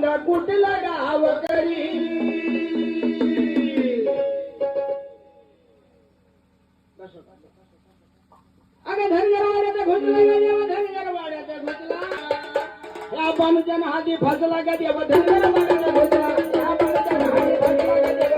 सांगा कुठला गाव करी? अगं धनगरवाड्याचा घुसला देव धनगरवाड्याचा घुसला या पाणच्या हाती फसला का देव धनगरवाड्याचा घुसला या पाणच्या हाती फसला का देव